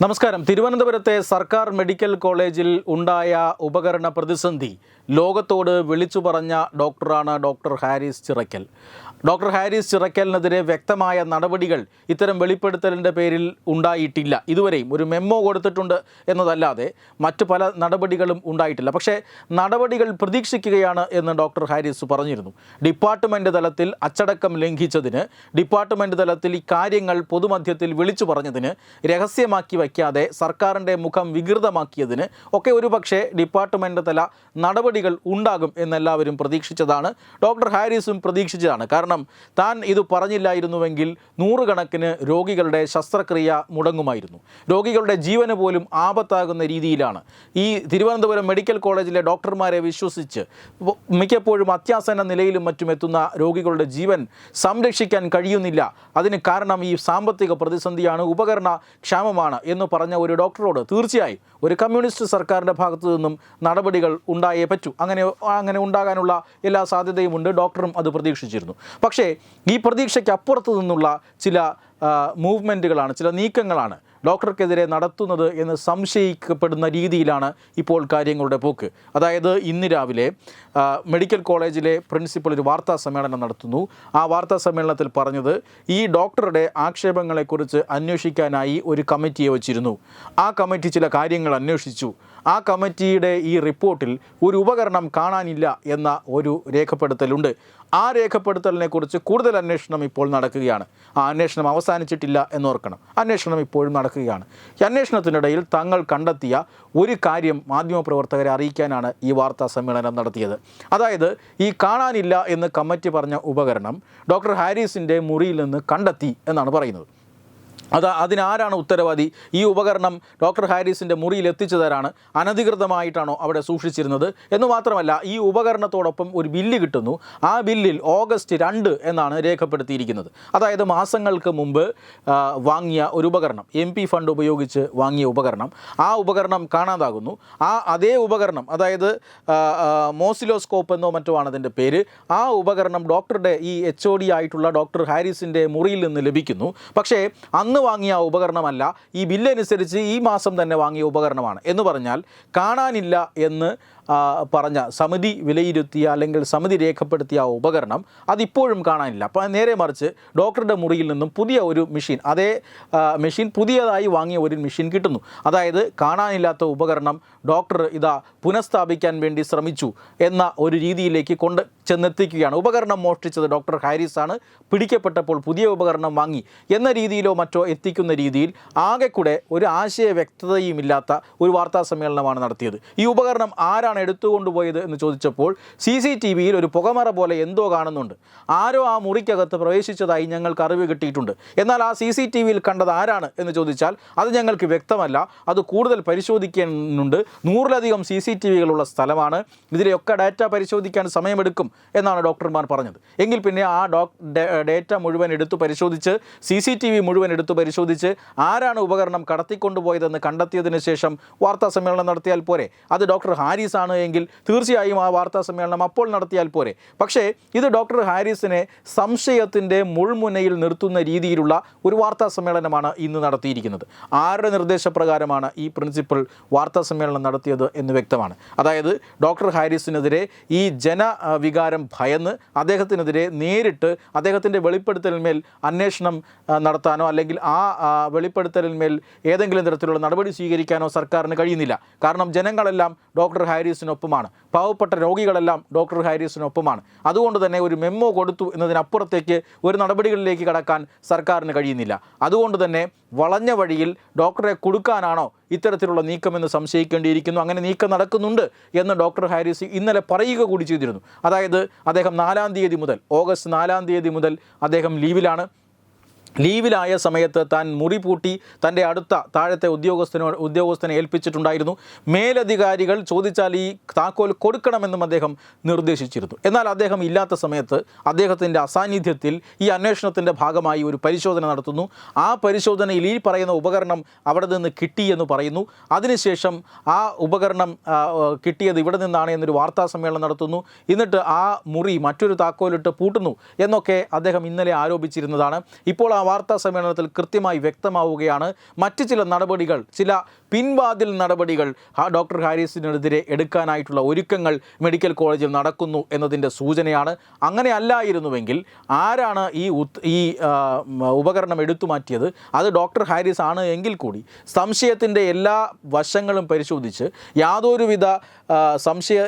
നമസ്കാരം. തിരുവനന്തപുരത്തെ സർക്കാർ മെഡിക്കൽ കോളേജിൽ ഉണ്ടായ ഉപകരണ പ്രതിസന്ധി ലോകത്തോട് വിളിച്ചു പറഞ്ഞ ഡോക്ടറാണ് ഡോക്ടർ ഹാരിസ് ചിറക്കൽ ഡോക്ടർ ഹാരിസ് ചിറക്കലിനെതിരെ വ്യക്തമായ നടപടികൾ ഇത്തരം വെളിപ്പെടുത്തലിന്റെ പേരിൽ ഉണ്ടായിട്ടില്ല. ഇതുവരെയും ഒരു മെമ്മോ കൊടുത്തിട്ടുണ്ട് എന്നതല്ലാതെ മറ്റു പല നടപടികളും ഉണ്ടായിട്ടില്ല. പക്ഷേ നടപടികൾ പ്രതീക്ഷിക്കുകയാണ് എന്ന് ഡോക്ടർ ഹാരിസ് പറഞ്ഞിരുന്നു. ഡിപ്പാർട്ട്മെന്റ് തലത്തിൽ അച്ചടക്കം ലംഘിച്ചതിന് ഡിപ്പാർട്ട്മെന്റ് തലത്തിൽ ഇക്കാര്യങ്ങൾ കാര്യങ്ങൾ പൊതുമധ്യത്തിൽ വിളിച്ചു പറഞ്ഞതിന് രഹസ്യമാക്കി വയ്ക്കാതെ സർക്കാരിന്റെ മുഖം വികൃതമാക്കിയതിന് ഒക്കെ ഒരു പക്ഷേ ഡിപ്പാർട്ട്മെന്റ് തല നടപടികൾ ഉണ്ടാകും എന്നെല്ലാവരും പ്രതീക്ഷിച്ചതാണ്. ഡോക്ടർ ഹാരിസും പ്രതീക്ഷിച്ചതാണ്. കാരണം താൻ ഇത് പറഞ്ഞില്ലായിരുന്നുവെങ്കിൽ നൂറുകണക്കിന് രോഗികളുടെ ശസ്ത്രക്രിയ മുടങ്ങുമായിരുന്നു. രോഗികളുടെ ജീവന് പോലും ആപത്താകുന്ന രീതിയിലാണ്. ഈ തിരുവനന്തപുരം മെഡിക്കൽ കോളേജിലെ ഡോക്ടർമാരെ വിശ്വസിച്ച് മിക്കപ്പോഴും അത്യാസന്ന നിലയിലും മറ്റും എത്തുന്ന രോഗികളുടെ ജീവൻ സംരക്ഷിക്കാൻ കഴിയുന്നില്ല. അതിന് കാരണം ഈ സാമ്പത്തിക പ്രതിസന്ധിയാണ് ഉപകരണ ക്ഷാമമാണ് എന്ന് പറഞ്ഞ ഒരു ഡോക്ടറോട് തീർച്ചയായും ഒരു കമ്മ്യൂണിസ്റ്റ് സർക്കാരിന്റെ ഭാഗത്തു നിന്നും നടപടികൾ ഉണ്ടായേ പറ്റൂ. അങ്ങനെ അങ്ങനെ ഉണ്ടാകാനുള്ള എല്ലാ സാധ്യതയുമുണ്ട്. ഡോക്ടറും അത് പ്രതീക്ഷിച്ചിരുന്നു. പക്ഷേ ഈ പ്രതീക്ഷയ്ക്ക് അപ്പുറത്തു നിന്നുള്ള ചില മൂവ്മെന്റുകളാണ് ചില നീക്കങ്ങളാണ് ഡോക്ടർക്കെതിരെ നടത്തുന്നത് എന്ന് സംശയിക്കപ്പെടുന്ന രീതിയിലാണ് ഇപ്പോൾ കാര്യങ്ങളുടെ പോക്ക്. അതായത് ഇന്ന് രാവിലെ മെഡിക്കൽ കോളേജിലെ പ്രിൻസിപ്പൽ ഒരു വാർത്താ സമ്മേളനം നടത്തുന്നു. ആ വാർത്താ സമ്മേളനത്തിൽ പറഞ്ഞത് ഈ ഡോക്ടറുടെ ആക്ഷേപങ്ങളെക്കുറിച്ച് അന്വേഷിക്കാനായി ഒരു കമ്മിറ്റിയെ വച്ചിരുന്നു. ആ കമ്മിറ്റി ചില കാര്യങ്ങൾ അന്വേഷിച്ചു. ആ കമ്മിറ്റിയുടെ ഈ റിപ്പോർട്ടിൽ ഒരു ഉപകരണം കാണാനില്ല എന്ന ഒരു രേഖപ്പെടുത്തലുണ്ട്. ആ രേഖപ്പെടുത്തലിനെ കുറിച്ച് കൂടുതൽ അന്വേഷണം ഇപ്പോൾ നടക്കുകയാണ്. ആ അന്വേഷണം അവസാനിച്ചിട്ടില്ല എന്നോർക്കണം അന്വേഷണം ഇപ്പോഴും നടക്കുകയാണ്. ഈ അന്വേഷണത്തിനിടയിൽ തങ്ങൾ കണ്ടെത്തിയ ഒരു കാര്യം മാധ്യമപ്രവർത്തകരെ അറിയിക്കാനാണ് ഈ വാർത്താ സമ്മേളനം നടത്തിയത്. അതായത് ഈ കാണാനില്ല എന്ന് കമ്മിറ്റി പറഞ്ഞ ഉപകരണം ഡോക്ടർ ഹാരിസിന്റെ മുറിയിൽ നിന്ന് കണ്ടെത്തി എന്നാണ് പറയുന്നത്. അത് അതിനാരാണ് ഉത്തരവാദി? ഈ ഉപകരണം ഡോക്ടർ ഹാരിസിന്റെ മുറിയിൽ എത്തിച്ചതാരാണ്? അനധികൃതമായിട്ടാണോ അവിടെ സൂക്ഷിച്ചിരുന്നത്? എന്ന് മാത്രമല്ല ഈ ഉപകരണത്തോടൊപ്പം ഒരു ബില്ല് കിട്ടുന്നു. ആ ബില്ലിൽ ഓഗസ്റ്റ് രണ്ട് എന്നാണ് രേഖപ്പെടുത്തിയിരിക്കുന്നത്. അതായത് മാസങ്ങൾക്ക് മുമ്പ് വാങ്ങിയ ഒരു ഉപകരണം. എം പി ഫണ്ട് ഉപയോഗിച്ച് വാങ്ങിയ ഉപകരണം. ആ ഉപകരണം കാണാതാകുന്നു. ആ അതേ ഉപകരണം അതായത് മോസിലോസ്കോപ്പ് എന്നോ മറ്റോ ആണ് അതിന്റെ പേര്. ആ ഉപകരണം ഡോക്ടറുടെ ഈ എച്ച് ആയിട്ടുള്ള ഡോക്ടർ ഹാരിസിന്റെ മുറിയിൽ നിന്ന് ലഭിക്കുന്നു. പക്ഷേ അന്ന് വാങ്ങിയ ആ ഉപകരണമല്ല ഈ ബില്ലനുസരിച്ച് ഈ മാസം തന്നെ വാങ്ങിയ ഉപകരണമാണ്. എന്ന് പറഞ്ഞാൽ കാണാനില്ല എന്ന് പറഞ്ഞ സമിതി വിലയിരുത്തിയ അല്ലെങ്കിൽ സമിതി രേഖപ്പെടുത്തിയ ഉപകരണം അതിപ്പോഴും കാണാനില്ല. അപ്പോൾ നേരെ മറിച്ച് ഡോക്ടറുടെ മുറിയിൽ നിന്നും പുതിയ ഒരു മെഷീൻ അതേ മെഷീൻ പുതിയതായി വാങ്ങിയ ഒരു മെഷീൻ കിട്ടുന്നു. അതായത് കാണാനില്ലാത്ത ഉപകരണം ഡോക്ടർ ഇതാ പുനഃസ്ഥാപിക്കാൻ വേണ്ടി ശ്രമിച്ചു എന്ന ഒരു രീതിയിലേക്ക് കൊണ്ട് ചെന്നെത്തിക്കുകയാണ്. ഉപകരണം മോഷ്ടിച്ചത് ഡോക്ടർ ഹാരിസ് ആണ് പിടിക്കപ്പെട്ടപ്പോൾ പുതിയ ഉപകരണം വാങ്ങി. എന്ന രീതിയിലോ മറ്റോ എത്തിക്കുന്ന രീതിയിൽ ആകെക്കൂടെ ഒരു ആശയ വ്യക്തതയുമില്ലാത്ത ഒരു വാർത്താ സമ്മേളനമാണ് നടത്തിയത്. ഈ ഉപകരണം ആരാണ് എടുത്തുകൊണ്ടുപോയത് എന്ന് ചോദിച്ചപ്പോൾ സി സി ടി വിയിൽ ഒരു പുകമറ പോലെ എന്തോ കാണുന്നുണ്ട്. ആരോ ആ മുറിക്കകത്ത് പ്രവേശിച്ചതായി ഞങ്ങൾക്ക് അറിവ് കിട്ടിയിട്ടുണ്ട്. എന്നാൽ ആ സി സി ടി വിയിൽ കണ്ടത് ആരാണ് എന്ന് ചോദിച്ചാൽ അത് ഞങ്ങൾക്ക് വ്യക്തമല്ല. അത് കൂടുതൽ പരിശോധിക്കാനുണ്ട് നൂറിലധികം സി സി ടി വികളുള്ള സ്ഥലമാണ്. ഇതിലെയൊക്കെ ഡാറ്റ പരിശോധിക്കാൻ സമയമെടുക്കും എന്നാണ് ഡോക്ടർമാർ പറഞ്ഞത്. എങ്കിൽ പിന്നെ ആ ഡോക് ഡേറ്റ മുഴുവൻ എടുത്തു പരിശോധിച്ച് സി സി ടി വി മുഴുവൻ എടുത്തു പരിശോധിച്ച് ആരാണ് ഉപകരണം കടത്തിക്കൊണ്ടുപോയതെന്ന് കണ്ടെത്തിയതിന് ശേഷം വാർത്താ സമ്മേളനം നടത്തിയാൽ പോരെ? അത് ഡോക്ടർ ഹാരിസ് ആണ് എങ്കിൽ തീർച്ചയായും ആ വാർത്താ സമ്മേളനം അപ്പോൾ നടത്തിയാൽ പോരെ. പക്ഷേ ഇത് ഡോക്ടർ ഹാരിസിനെ സംശയത്തിന്റെ മുൾമുനയിൽ നിർത്തുന്ന രീതിയിലുള്ള ഒരു വാർത്താ സമ്മേളനമാണ് ഇന്ന് നടത്തിയിരിക്കുന്നത്. ആരുടെ നിർദ്ദേശപ്രകാരമാണ് ഈ പ്രിൻസിപ്പൽ വാർത്താ സമ്മേളനം നടത്തിയത് എന്ന് വ്യക്തമാണ്. അതായത് ഡോക്ടർ ഹാരിസിനെതിരെ ഈ ജന വികാരം ഭയന്ന് അദ്ദേഹത്തിനെതിരെ നേരിട്ട് അദ്ദേഹത്തിന്റെ വെളിപ്പെടുത്തലിന്മേൽ അന്വേഷണം നടത്താനോ അല്ലെങ്കിൽ ആ വെളിപ്പെടുത്തലിന്മേൽ ഏതെങ്കിലും തരത്തിലുള്ള നടപടി സ്വീകരിക്കാനോ സർക്കാരിന് കഴിയുന്നില്ല. കാരണം ജനങ്ങളെല്ലാം ഡോക്ടർ ഹാരിസിനൊപ്പമാണ്. പാവപ്പെട്ട രോഗികളെല്ലാം ഡോക്ടർ ഹാരിസിനൊപ്പമാണ്. അതുകൊണ്ട് തന്നെ ഒരു മെമ്മോ കൊടുത്തു എന്നതിനപ്പുറത്തേക്ക് ഒരു നടപടികളിലേക്ക് കടക്കാൻ സർക്കാരിന് കഴിയുന്നില്ല. അതുകൊണ്ട് തന്നെ വളഞ്ഞ വഴിയിൽ ഡോക്ടറെ കൊടുക്കാനാണോ ഇത്തരത്തിലുള്ള നീക്കമെന്ന് സംശയിക്കേണ്ടിയിരിക്കുന്നു. അങ്ങനെ നീക്കം നടക്കുന്നുണ്ട് എന്ന് ഡോക്ടർ ഹാരിസ് ഇന്നലെ പറയുക കൂടി ചെയ്തിരുന്നു. അതായത് അദ്ദേഹം നാലാം തീയതി മുതൽ ഓഗസ്റ്റ് നാലാം തീയതി മുതൽ അദ്ദേഹം ലീവിലാണ്. ലീവിലായ സമയത്ത് താൻ മുറി പൂട്ടി തന്റെ അടുത്ത താഴത്തെ ഉദ്യോഗസ്ഥനോ ഉദ്യോഗസ്ഥനെ ഏൽപ്പിച്ചിട്ടുണ്ടായിരുന്നു. മേലധികാരികൾ ചോദിച്ചാൽ ഈ താക്കോൽ കൊടുക്കണമെന്നും അദ്ദേഹം നിർദ്ദേശിച്ചിരുന്നു. എന്നാൽ അദ്ദേഹം ഇല്ലാത്ത സമയത്ത് അദ്ദേഹത്തിന്റെ അസാന്നിധ്യത്തിൽ ഈ അന്വേഷണത്തിന്റെ ഭാഗമായി ഒരു പരിശോധന നടത്തുന്നു. ആ പരിശോധനയിൽ ഈ പറയുന്ന ഉപകരണം അവിടെ നിന്ന് കിട്ടി എന്ന് പറയുന്നു. അതിനുശേഷം ആ ഉപകരണം കിട്ടിയത് ഇവിടെ നിന്നാണ് എന്നൊരു വാർത്താ സമ്മേളനം നടത്തുന്നു. എന്നിട്ട് ആ മുറി മറ്റൊരു താക്കോലിട്ട് പൂട്ടുന്നു എന്നൊക്കെ അദ്ദേഹം ഇന്നലെ ആരോപിച്ചിരുന്നതാണ്. ഇപ്പോൾ ആ വാർത്താ സമ്മേളനത്തിൽ കൃത്യമായി വ്യക്തമാവുകയാണ്. മറ്റ് ചില നടപടികൾ ചില പിൻവാതിൽ നടപടികൾ ഡോക്ടർ ഹാരിസിനെതിരെ എടുക്കാനായിട്ടുള്ള ഒരുക്കങ്ങൾ മെഡിക്കൽ കോളേജിൽ നടക്കുന്നു എന്നതിന്റെ സൂചനയാണ്. അങ്ങനെ അല്ലായിരുന്നുവെങ്കിൽ ആരാണ് ഈ ഈ ഉപകരണം എടുത്തു മാറ്റിയത്? അത് ഡോക്ടർ ഹാരിസ് ആണ് എങ്കിൽ കൂടി സംശയത്തിന്റെ എല്ലാ വശങ്ങളും പരിശോധിച്ച് യാതൊരുവിധ സംശയ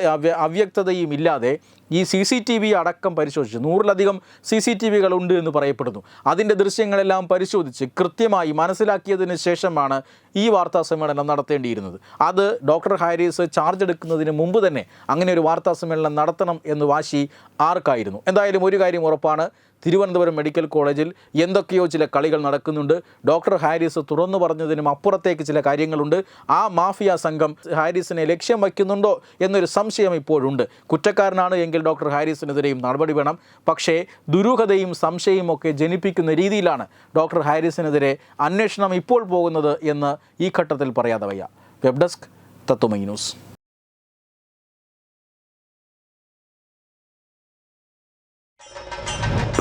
അവ്യക്തതയും ഇല്ലാതെ ഈ സി സി ടി വി അടക്കം പരിശോധിച്ച് നൂറിലധികം സി സി ടി വികളുണ്ട് എന്ന് പറയപ്പെടുന്നു. അതിന്റെ ദൃശ്യങ്ങളെല്ലാം പരിശോധിച്ച് കൃത്യമായി മനസ്സിലാക്കിയതിന് ശേഷമാണ് ഈ വാർത്താ സമ്മേളനം നടത്തേണ്ടിയിരുന്നത്. അത് ഡോക്ടർ ഹാരിസ് ചാർജ് എടുക്കുന്നതിന് മുമ്പ് തന്നെ അങ്ങനെ ഒരു വാർത്താ സമ്മേളനം നടത്തണം എന്ന് വാശി ആർക്കായിരുന്നു? എന്തായാലും ഒരു കാര്യം ഉറപ്പാണ്. തിരുവനന്തപുരം മെഡിക്കൽ കോളേജിൽ എന്തൊക്കെയോ ചില കളികൾ നടക്കുന്നുണ്ട്. ഡോക്ടർ ഹാരിസ് തുറന്നു പറഞ്ഞതിനും അപ്പുറത്തേക്ക് ചില കാര്യങ്ങളുണ്ട്. ആ മാഫിയ സംഘം ഹാരിസിനെ ലക്ഷ്യം വയ്ക്കുന്നുണ്ടോ എന്നൊരു സംശയം ഇപ്പോഴുണ്ട്. കുറ്റക്കാരനാണ് എങ്കിൽ ഡോക്ടർ ഹാരിസിനെതിരെയും നടപടി വേണം. പക്ഷേ ദുരൂഹതയും സംശയവും ഒക്കെ ജനിപ്പിക്കുന്ന രീതിയിലാണ് ഡോക്ടർ ഹാരിസിനെതിരെ അന്വേഷണം ഇപ്പോൾ പോകുന്നത് എന്ന് ഈ ഘട്ടത്തിൽ പറയാതെ വയ്യ. Web desk Tatwamayi news.